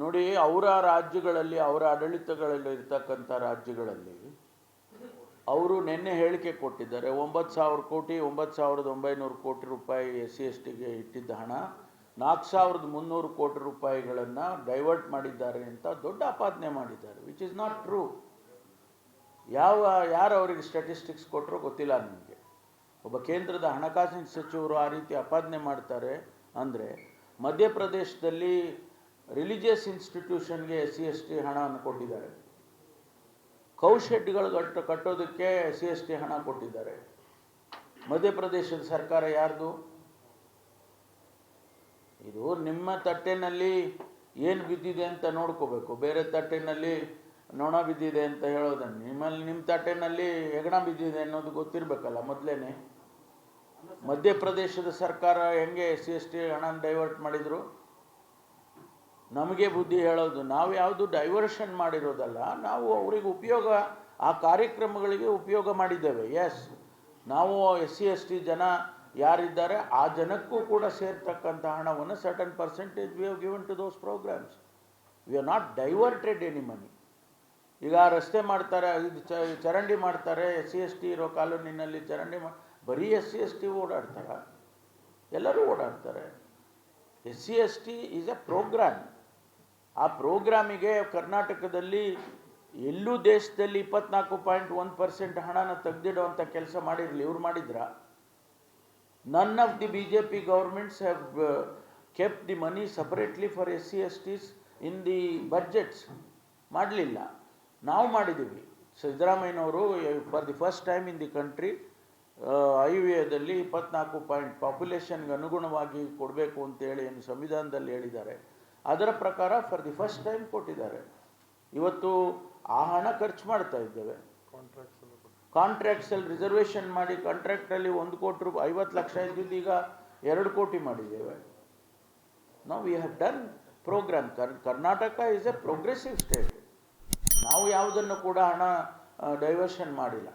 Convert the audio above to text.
ನೋಡಿ, ಅವರ ರಾಜ್ಯಗಳಲ್ಲಿ, ಅವರ ಆಡಳಿತಗಳಲ್ಲಿ ಇರ್ತಕ್ಕಂಥ ರಾಜ್ಯಗಳಲ್ಲಿ ಅವರು ನಿನ್ನೆ ಹೇಳಿಕೆ ಕೊಟ್ಟಿದ್ದಾರೆ, ಒಂಬತ್ತು ಸಾವಿರ ಕೋಟಿ, ಒಂಬತ್ತು ಸಾವಿರದ ಒಂಬೈನೂರು ಕೋಟಿ ರೂಪಾಯಿ ಎಸ್ ಸಿ ಎಸ್ ಟಿಗೆ ಇಟ್ಟಿದ್ದ ಹಣ, ನಾಲ್ಕು ಸಾವಿರದ ಮುನ್ನೂರು ಕೋಟಿ ರೂಪಾಯಿಗಳನ್ನು ಡೈವರ್ಟ್ ಮಾಡಿದ್ದಾರೆ ಅಂತ ದೊಡ್ಡ ಆಪಾದನೆ ಮಾಡಿದ್ದಾರೆ ವಿಚ್ ಇಸ್ ನಾಟ್ ಟ್ರೂ ಯಾವ, ಯಾರು ಅವರಿಗೆ ಸ್ಟ್ಯಾಟಿಸ್ಟಿಕ್ಸ್ ಕೊಟ್ಟರು ಗೊತ್ತಿಲ್ಲ ನಿಮಗೆ. ಒಬ್ಬ ಕೇಂದ್ರದ ಹಣಕಾಸಿನ ಸಚಿವರು ಆ ರೀತಿ ಆಪಾದನೆ ಮಾಡ್ತಾರೆ ಅಂದರೆ ಮಧ್ಯಪ್ರದೇಶದಲ್ಲಿ ರಿಲಿಜಿಯಸ್ ಇನ್ಸ್ಟಿಟ್ಯೂಷನ್ಗೆ ಸಿ ಎಸ್ ಟಿ ಹಣವನ್ನು ಕೊಟ್ಟಿದ್ದಾರೆ. ಕೌಶೆಡ್ಗಳು ಕಟ್ಟ, ಕಟ್ಟೋದಕ್ಕೆ ಎಸ್ ಸಿ ಎಸ್ ಟಿ ಹಣ ಕೊಟ್ಟಿದ್ದಾರೆ. ಮಧ್ಯಪ್ರದೇಶದ ಸರ್ಕಾರ ಯಾರ್ದು? ಇದು ನಿಮ್ಮ ತಟ್ಟೆನಲ್ಲಿ ಏನು ಬಿದ್ದಿದೆ ಅಂತ ನೋಡ್ಕೋಬೇಕು. ಬೇರೆ ತಟ್ಟೆನಲ್ಲಿ ನೊಣ ಬಿದ್ದಿದೆ ಅಂತ ಹೇಳೋದನ್ನು. ನಿಮ್ಮಲ್ಲಿ, ನಿಮ್ಮ ತಟ್ಟೆನಲ್ಲಿ ಹೆಗಣ ಬಿದ್ದಿದೆ ಅನ್ನೋದು ಗೊತ್ತಿರಬೇಕಲ್ಲ ಮೊದಲೇನೆ. ಮಧ್ಯಪ್ರದೇಶದ ಸರ್ಕಾರ ಹೆಂಗೆ ಸಿ ಎಸ್ ಟಿ ಹಣ ಡೈವರ್ಟ್ ಮಾಡಿದರು? ನಮಗೆ ಬುದ್ಧಿ ಹೇಳೋದು, ನಾವು ಯಾವುದು ಡೈವರ್ಷನ್ ಮಾಡಿರೋದಲ್ಲ, ನಾವು ಅವರಿಗೆ ಉಪಯೋಗ, ಆ ಕಾರ್ಯಕ್ರಮಗಳಿಗೆ ಉಪಯೋಗ ಮಾಡಿದ್ದೇವೆ ಎಸ್ ನಾವು ಎಸ್ ಸಿ ಎಸ್ ಟಿ ಜನ ಯಾರಿದ್ದಾರೆ, ಆ ಜನಕ್ಕೂ ಕೂಡ ಸೇರ್ತಕ್ಕಂಥ ಹಣವನ್ನು certain percentage we have given to those programmes we are not diverted any money ಈಗ ರಸ್ತೆ ಮಾಡ್ತಾರೆ, ಇದು ಚರಂಡಿ ಮಾಡ್ತಾರೆ ಎಸ್ ಸಿ ಎಸ್ ಟಿ ಇರೋ ಕಾಲೋನಿನಲ್ಲಿ ಚರಂಡಿ ಮಾ, ಬರೀ ಎಸ್ ಸಿ ಎಸ್ ಟಿ ಓಡಾಡ್ತಾರ? ಎಲ್ಲರೂ ಓಡಾಡ್ತಾರೆ. S C S T is a programme ಆ ಪ್ರೋಗ್ರಾಮಿಗೆ ಕರ್ನಾಟಕದಲ್ಲಿ ಎಲ್ಲೂ ದೇಶದಲ್ಲಿ ಇಪ್ಪತ್ನಾಲ್ಕು ಪಾಯಿಂಟ್ ಒಂದು ಪರ್ಸೆಂಟ್ ಹಣನ ತೆಗೆದಿಡುವಂಥ ಕೆಲಸ ಮಾಡಿರಲಿ, ಇವ್ರು ಮಾಡಿದ್ರ? None of the B J P governments have kept the money separately for S C S Ts in the budgets ಮಾಡಲಿಲ್ಲ. ನಾವು ಮಾಡಿದ್ದೀವಿ ಸಿದ್ದರಾಮಯ್ಯನವರು for the first time in the country I ವಿ ಎದಲ್ಲಿ ಇಪ್ಪತ್ನಾಲ್ಕು ಪಾಯಿಂಟ್ ಪಾಪ್ಯುಲೇಷನ್ಗೆ ಅನುಗುಣವಾಗಿ ಕೊಡಬೇಕು ಅಂತೇಳಿ ಏನು ಸಂವಿಧಾನದಲ್ಲಿ ಹೇಳಿದ್ದಾರೆ. ಅದರ ಪ್ರಕಾರ ಫಾರ್ ದಿ ಫಸ್ಟ್ ಟೈಮ್ ಕೊಟ್ಟಿದ್ದಾರೆ. ಇವತ್ತು ಆ ಹಣ ಖರ್ಚು ಮಾಡ್ತಾ ಇದ್ದೇವೆ. ಕಾಂಟ್ರಾಕ್ಟ್ಸಲ್ಲಿ ರಿಸರ್ವೇಷನ್ ಮಾಡಿ ಕಾಂಟ್ರಾಕ್ಟಲ್ಲಿ ಒಂದು ಕೋಟಿ ರೂಪಾಯಿ ಐವತ್ತು ಲಕ್ಷ ಇದ್ದಿದ್ದು ಈಗ ಎರಡು ಕೋಟಿ ಮಾಡಿದ್ದೇವೆ. ನಾವು ವಿ ಹ್ಯಾವ್ ಡನ್ ಪ್ರೋಗ್ರಾಮ್ ಕರ್ Karnataka is a progressive state ನಾವು ಯಾವುದನ್ನು ಕೂಡ ಹಣ ಡೈವರ್ಷನ್ ಮಾಡಿಲ್ಲ.